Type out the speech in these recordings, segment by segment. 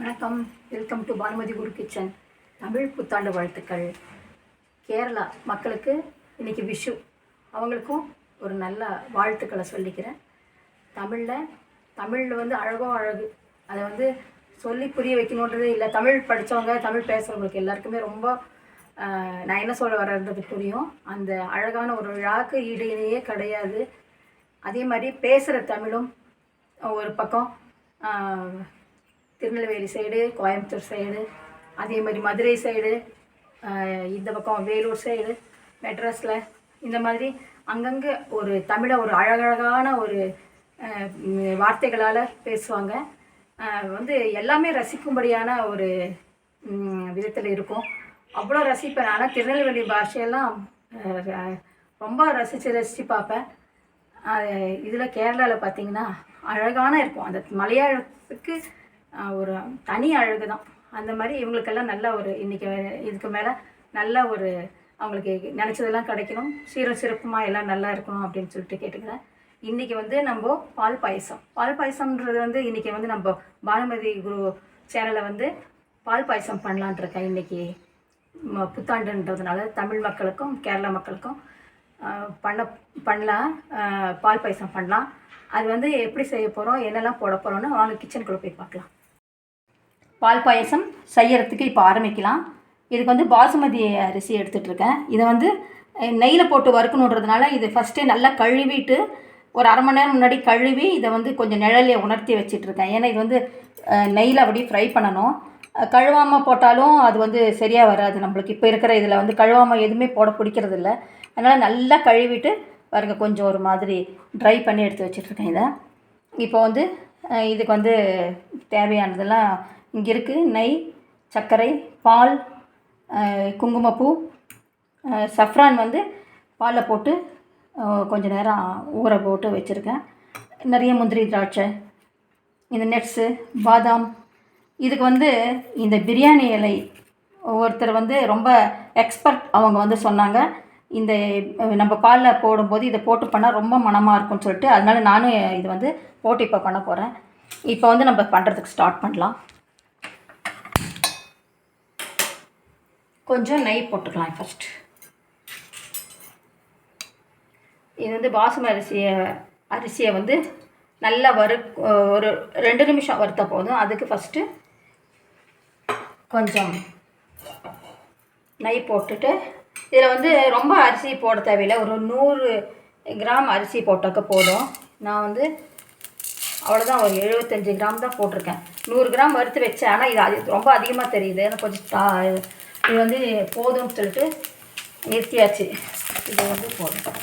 வணக்கம். Welcome to Bhanumathi Guru kitchen Tamil புத்தாண்டு வாழ்த்துக்கள். கேரளா மக்களுக்கு இன்னைக்கு விஷு. அவங்களுக்கும் ஒரு நல்ல வாழ்த்துக்களை சொல்லிக்கிறேன். தமிழில் தமிழில் வந்து அழகோ அழகு. அதை வந்து சொல்லி புரிய வைக்கணுன்றது இல்லை தமிழ் படித்தவங்க தமிழ் பேசுகிறவங்களுக்கு எல்லாருக்குமே ரொம்ப நான் என்ன சொல்ல வர்றது புரியும். அந்த அழகான ஒரு விழாக்கு ஈடு இணையே கிடையாது. அதே மாதிரி பேசுகிற தமிழும் ஒரு பக்கம் திருநெல்வேலி சைடு கோயம்புத்தூர் சைடு அதே மாதிரி மதுரை சைடு இந்த பக்கம் வேலூர் சைடு மெட்ராஸில் இந்த மாதிரி அங்கங்கே ஒரு தமிழை ஒரு அழகழகான ஒரு வார்த்தைகளால் பேசுவாங்க. வந்து எல்லாமே ரசிக்கும்படியான ஒரு விதத்தில் இருக்கும். அவ்வளோ ரசிப்பேன். ஆனால் திருநெல்வேலி பாஷையெல்லாம் ரொம்ப ரசித்து ரசித்து பார்ப்பேன். இதில் கேரளாவில் பார்த்தீங்கன்னா அழகான இருக்கும். அந்த மலையாளத்துக்கு ஒரு தனி அழகு தான். அந்த மாதிரி இவங்களுக்கெல்லாம் நல்ல ஒரு இன்றைக்கி இதுக்கு மேலே நல்ல ஒரு அவங்களுக்கு நினச்சதெல்லாம் கிடைக்கணும். சீரும் சிறப்புமாக எல்லாம் நல்லா இருக்கணும் அப்படின்னு சொல்லிட்டு கேட்டுக்கிறேன். இன்றைக்கி வந்து நம்ம பால் பாயசம். பால் பாயசம்ன்றது வந்து இன்றைக்கி வந்து நம்ம பானுமதி குரு சேனலை வந்து பால் பாயசம் பண்ணலான் இருக்கேன் இன்றைக்கி ம- புத்தாண்டுன்றதுனால தமிழ் மக்களுக்கும் கேரளா மக்களுக்கும் பண்ண பண்ணலாம். பால் பாயசம் பண்ணலாம். அது வந்து எப்படி செய்ய போகிறோம் என்னெல்லாம் போட போகிறோன்னு வாங்க கிச்சனுக்குள்ளே போய் பார்க்கலாம். பால் பாயசம் செய்யறதுக்கு இப்போ ஆரம்பிக்கலாம். இதுக்கு வந்து பாசுமதி அரிசி எடுத்துகிட்ருக்கேன் இதை வந்து நெய்யில் போட்டு வறுக்கணுன்றதுனால இது ஃபஸ்ட்டே நல்லா கழுவிட்டு ஒரு அரை மணி நேரம் முன்னாடி கழுவி இதை வந்து கொஞ்சம் நிழலையை உணர்த்தி வச்சிட்ருக்கேன். ஏன்னா இது வந்து நெய்யில் அப்படியே ஃப்ரை பண்ணணும். கழுவாமல் போட்டாலும் அது வந்து சரியாக வராது நம்மளுக்கு. இப்போ இருக்கிற இதில் வந்து கழுவாமல் எதுவுமே போட பிடிக்கிறது இல்லை அதனால் நல்லா கழுவிட்டு பாருங்கள் கொஞ்சம் ஒரு மாதிரி ட்ரை பண்ணி எடுத்து வச்சிட்ருக்கேன் இதை. இப்போ வந்து இதுக்கு வந்து தேவையானதெல்லாம் இங்கே இருக்குது நெய் சர்க்கரை பால் குங்குமப்பூ சஃப்ரான் வந்து பாலில் போட்டு கொஞ்சம் நேரம் ஊற போட்டு வச்சுருக்கேன். நிறைய முந்திரி திராட்சை இந்த நெட்ஸு பாதாம். இதுக்கு வந்து இந்த பிரியாணி இலை ஒருத்தர் வந்து ரொம்ப எக்ஸ்பர்ட் அவங்க வந்து சொன்னாங்க. இந்த நம்ம பாலில் போடும்போது இதை போட்டு பண்ணால் ரொம்ப மணமாக இருக்கும்னு சொல்லிட்டு அதனால நானும் இது வந்து போட்டு இப்போ பண்ண போகிறேன் இப்போ வந்து நம்ம பண்ணுறதுக்கு ஸ்டார்ட் பண்ணலாம். கொஞ்சம் நெய் போட்டுக்கலாம் ஃபஸ்ட் இது வந்து பாசுமதி அரிசியை அரிசியை வந்து நல்லா வறு ஒரு ரெண்டு நிமிஷம் வறுத்த போதும். அதுக்கு ஃபஸ்ட்டு கொஞ்சம் நெய் போட்டுட்டு இதில் வந்து ரொம்ப அரிசி போட தேவையில்லை. ஒரு நூறு கிராம் அரிசி போட்டாக்க போதும். நான் வந்து அவ்வளோதான் ஒரு எழுபத்தஞ்சு கிராம் தான் போட்டிருக்கேன். நூறு கிராம் வறுத்து வச்சேன். ஆனால் இது அது ரொம்ப அதிகமாக தெரியுது. எனக்கு கொஞ்சம் தா- இது வந்து போதும்னு சொல்லிட்டு நிறுத்தியாச்சு இது வந்து போதும்.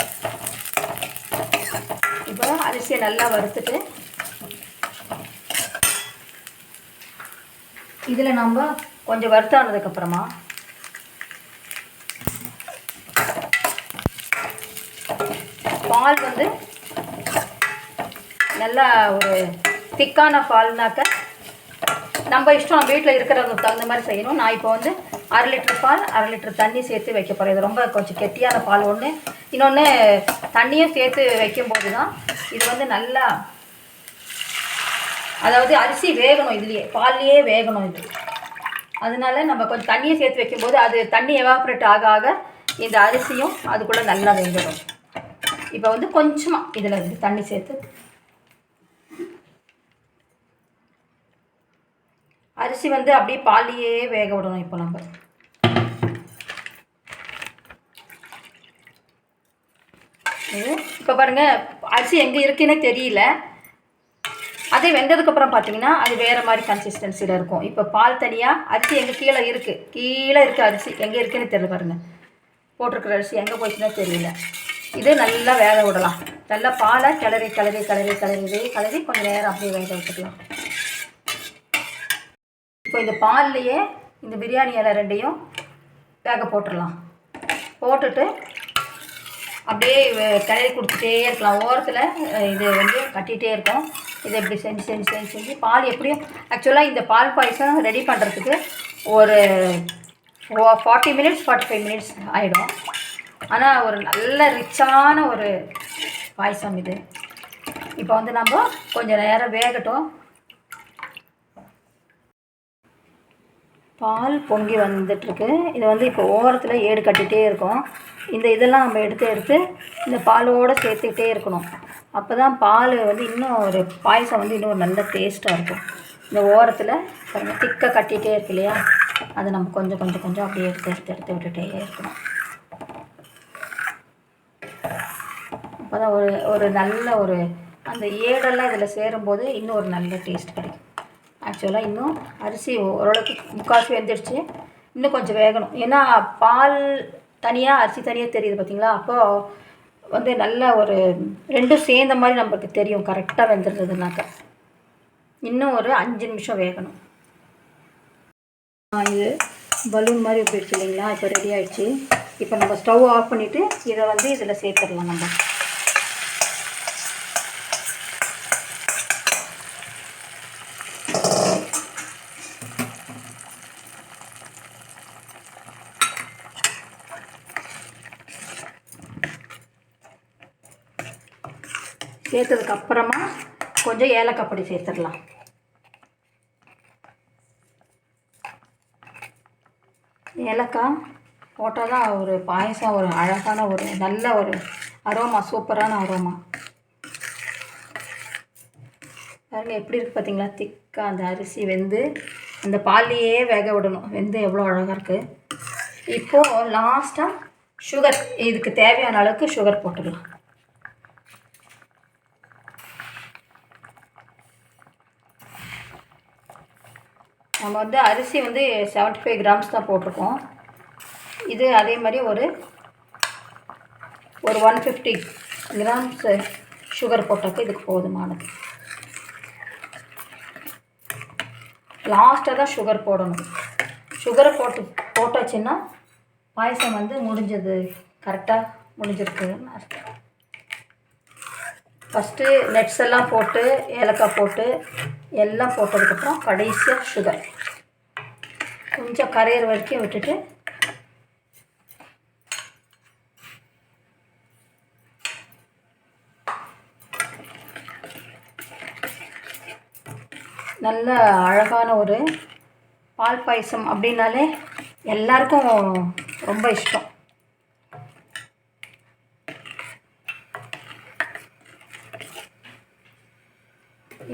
இப்போ அரிசியை நல்லா வறுத்துட்டு இதில் நம்ம கொஞ்சம் வறுத்தானதுக்கப்புறமா பால் வந்து நல்லா ஒரு திக்கான பால்னாக்க நம்ம இஷ்டம் வீட்டில் இருக்கிறவங்க தகுந்த மாதிரி செய்யணும். நான் இப்போ வந்து அரை லிட்டர் பால் அரை லிட்டர் தண்ணி சேர்த்து வைக்க போகிறேன் இது ரொம்ப கொஞ்சம் கெட்டியான பால் ஒன்று இன்னொன்று தண்ணியும் சேர்த்து வைக்கும்போது தான் இது வந்து நல்லா அதாவது அரிசி வேகணும் இதுலேயே பால்லையே வேகணும் இது. அதனால நம்ம கொஞ்சம் தண்ணியை சேர்த்து வைக்கும்போது அது தண்ணி எவாப்ரேட் ஆக ஆக இந்த அரிசியும் அதுக்குள்ளே நல்லா வெந்துடும். இப்போ வந்து கொஞ்சமாக இதில் தண்ணி சேர்த்து அரிசி வந்து அப்படியே பாலியே வேக விடணும் இப்போ நம்ம. இப்போ பாருங்க அரிசி எங்கே இருக்குன்னே தெரியல. அதே வெந்ததுக்கப்புறம் பார்த்தீங்கன்னா அது வேறு மாதிரி கன்சிஸ்டன்சியில் இருக்கும். இப்போ பால் தனியாக அரிசி எங்கே கீழே இருக்குது கீழே இருக்குது அரிசி எங்கே இருக்குன்னு தெரியல பாருங்கள் போட்டிருக்கிற அரிசி எங்கே போச்சுன்னே தெரியல. இது நல்லா வேக விடலாம். நல்லா பாலை கிளறி கிளறி கிளறி கிளறி கிளறி கொஞ்சம் நேரம் அப்படியே வேக விட்டுக்கலாம். இந்த பால்லையே இந்த பிரியாணி இலை ரெண்டையும் வேக போட்டுடலாம். போட்டுட்டு அப்படியே கிளறி கொடுத்துட்டே இருக்கலாம். ஓரத்தில் இது வந்து கட்டிகிட்டே இருக்கும். இதை இப்படி செஞ்சு செஞ்சு செஞ்சு செஞ்சு பால் எப்படியும் ஆக்சுவலாக இந்த பால் பாயசம் ரெடி பண்ணுறதுக்கு ஒரு forty minutes forty five minutes ஆகிடும் ஆனால் ஒரு நல்ல ரிச்சான ஒரு பாயசம் இது. இப்போ வந்து நம்ம கொஞ்சம் நேரம் வேகட்டும். பால் பொங்கி வந்துட்டுருக்கு. இது வந்து இப்போ ஓரத்தில் ஏடு கட்டிகிட்டே இருக்கும். இந்த இதெல்லாம் நம்ம எடுத்து எடுத்து இந்த பாலோடு சேர்த்துக்கிட்டே இருக்கணும். அப்போ தான் பால் வந்து இன்னும் ஒரு பாயசம் வந்து இன்னும் ஒரு நல்ல டேஸ்ட்டாக இருக்கும். இந்த ஓரத்தில் கொஞ்சம் திக்காக கட்டிகிட்டே இருக்கு இல்லையா? அதை நம்ம கொஞ்சம் கொஞ்சம் கொஞ்சம் அப்படியே எடுத்து எடுத்து எடுத்து விட்டுகிட்டே இருக்கணும். அப்போ தான் ஒரு ஒரு நல்ல ஒரு அந்த ஏடெல்லாம் இதில் சேரும்போது இன்னும் ஒரு நல்ல டேஸ்ட் கிடைக்கும். ஆக்சுவலாக இன்னும் அரிசி ஓரளவுக்கு முக்கால்வாசி வெந்துடுச்சு. இன்னும் கொஞ்சம் வேகணும். ஏன்னா பால் தனியாக அரிசி தனியாக தெரியுது பார்த்தீங்களா அப்போது வந்து நல்ல ஒரு ரெண்டும் சேர்ந்த மாதிரி நம்மளுக்கு தெரியும். கரெக்டாக வெந்துடுறதுனாக்க. இன்னும் ஒரு அஞ்சு நிமிஷம் வேகணும். ஆ, இது பலூன் மாதிரி போயிடுச்சு இல்லைங்களா? இப்போ ரெடி ஆகிடுச்சு இப்போ நம்ம ஸ்டவ் ஆஃப் பண்ணிவிட்டு இதை வந்து இதில் சேர்த்துடலாம் நம்ம. சேர்த்ததுக்கு அப்புறமா கொஞ்சம் ஏலக்காய் பொடி சேர்த்துடலாம். ஏலக்காய் போட்டால் தான் ஒரு பாயசம் ஒரு அழகான ஒரு நல்ல ஒரு அரோமா சூப்பரான அரோமா. பாருங்கள் எப்படி இருக்குது பார்த்தீங்களா திக்காக அந்த அரிசி வெந்து அந்த பால்லையே வேக விடணும். வெந்து எவ்வளோ அழகாக இருக்குது இப்போது லாஸ்ட்டாக சுகர் இதுக்கு தேவையான அளவுக்கு சுகர் போட்டுடலாம் நம்ம வந்து அரிசி வந்து 75 ஃபைவ் கிராம்ஸ் தான் போட்டிருக்கோம். இது அதே மாதிரி ஒரு ஒரு ஒன் ஃபிஃப்டி கிராம்ஸ் சுகர் போட்டப்போ இதுக்கு போதுமானது. லாஸ்ட்டாக தான் சுகர் போடணும். சுகரை போட்டு போட்டாச்சுன்னா பாயசம் வந்து முடிஞ்சது. கரெக்டாக முடிஞ்சிருக்குன்னு அர்த்தம் ஃபஸ்ட்டு நெட்ஸ் எல்லாம் போட்டு ஏலக்காய் போட்டு எல்லாம் போட்டதுக்கப்புறம் கடைசியாக சுகர் கொஞ்சம் கரையிற வரைக்கும் விட்டுட்டு நல்ல அழகான ஒரு பால் பாயசம் அப்படின்னாலே எல்லாருக்கும் ரொம்ப இஷ்டம்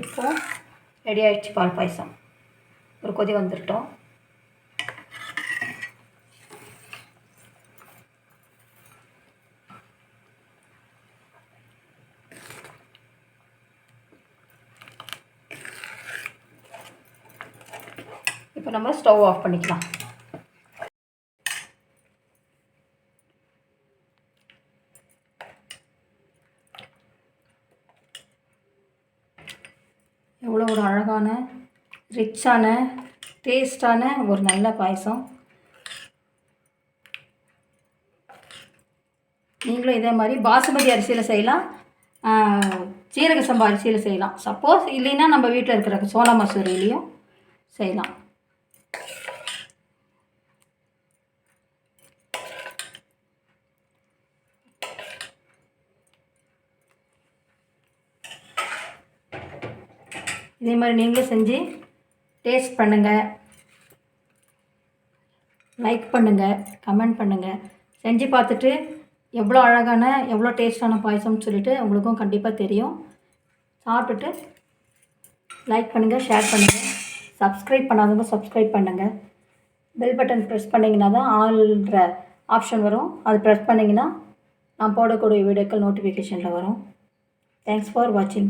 இப்போ ரெடி ஆகிடுச்சு பால் பாயசம். ஒரு கொதி வந்துட்டோம் இப்போ நம்ம ஸ்டவ் ஆஃப் பண்ணிக்கலாம் எவ்வளோ ஒரு அழகான ரிச்சான டேஸ்டான ஒரு நல்ல பாயசம். நீங்களும் இதே மாதிரி பாசுமதி அரிசியில் செய்யலாம். சீரக சம்பா அரிசியில் செய்யலாம். சப்போஸ் இல்லைன்னா நம்ம வீட்டில் இருக்கிற சோள மசூரிலையும் செய்யலாம். இதே மாதிரி நீங்களும் செஞ்சு டேஸ்ட் பண்ணுங்கள் லைக் பண்ணுங்கள் கமெண்ட் பண்ணுங்கள் செஞ்சு பார்த்துட்டு எவ்வளோ அழகான எவ்வளோ டேஸ்டான பாயசம்னு சொல்லிட்டு உங்களுக்கும் கண்டிப்பாக தெரியும். சாப்பிட்டுட்டு லைக் பண்ணுங்கள் ஷேர் பண்ணுங்கள் சப்ஸ்கிரைப் பண்ணாதவங்க சப்ஸ்கிரைப் பண்ணுங்கள் பெல் பட்டன் ப்ரெஸ் பண்ணிங்கன்னா தான் ஆல்ன்ற ஆப்ஷன் வரும். அது ப்ரெஸ் பண்ணிங்கன்னா நான் போடக்கூடிய வீடியோக்கள் நோட்டிஃபிகேஷனில் வரும். தேங்க்ஸ் ஃபார் வாட்சிங்